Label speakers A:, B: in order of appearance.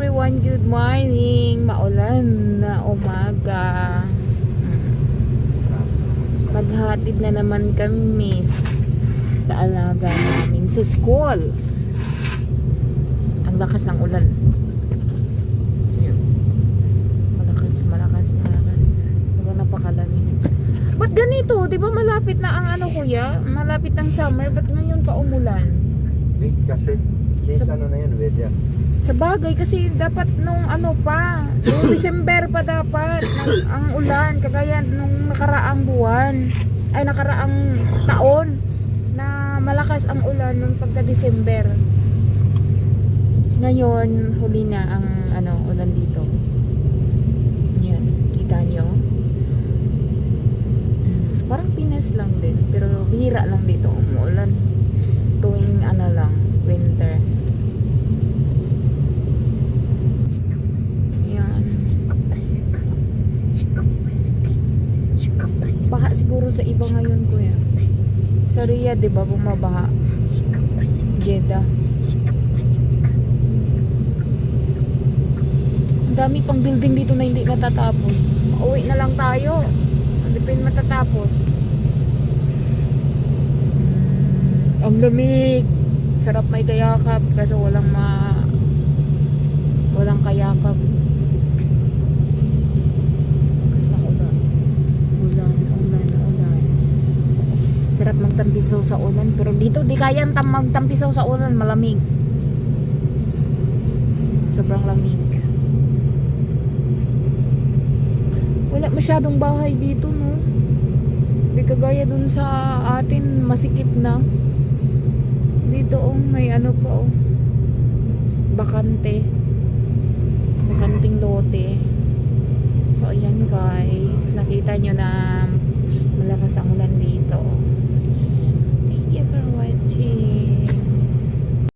A: everyone, good morning. Maulan na umaga. Maghatid na naman kami sa alaga namin sa school. Ang lakas ng ulan. Malakas, malakas, malakas. Sobrang napakalamig. Ba't ganito? Di ba malapit na ang ano kuya? Malapit ang summer. Ba't ngayon pa umulan?
B: Eh, kasi change ano na yan, weather.
A: Sa bagay kasi dapat nung ano pa, nung December pa dapat ang, ang ulan kagaya nung nakaraang buwan ay nakaraang taon na malakas ang ulan nung pagka December. Ngayon huli na ang ano ulan dito. Yan, kita nyo? Parang Pinas lang din, pero bihira lang dito umuulan. Tuwing ano lang, winter. Yan. Baha siguro sa iba ngayon, kuya. Sa Riyadh, di ba, bumabaha? Jeddah. Ang dami pang building dito na hindi natatapos. Uwi na lang tayo. Hindi pa yun matatapos. Mm, ang lamig. Sarap may kayakap kasi walang ma walang kayakap. tampisaw sa ulan pero dito di kaya tam magtampisaw sa ulan malamig. Sobrang lamig. Wala masyadong bahay dito no? Di kagaya dun sa atin masikip na. Dito oh may ano pa oh. Bakante. Bakanting lote. So ayan guys. Nakita nyo na.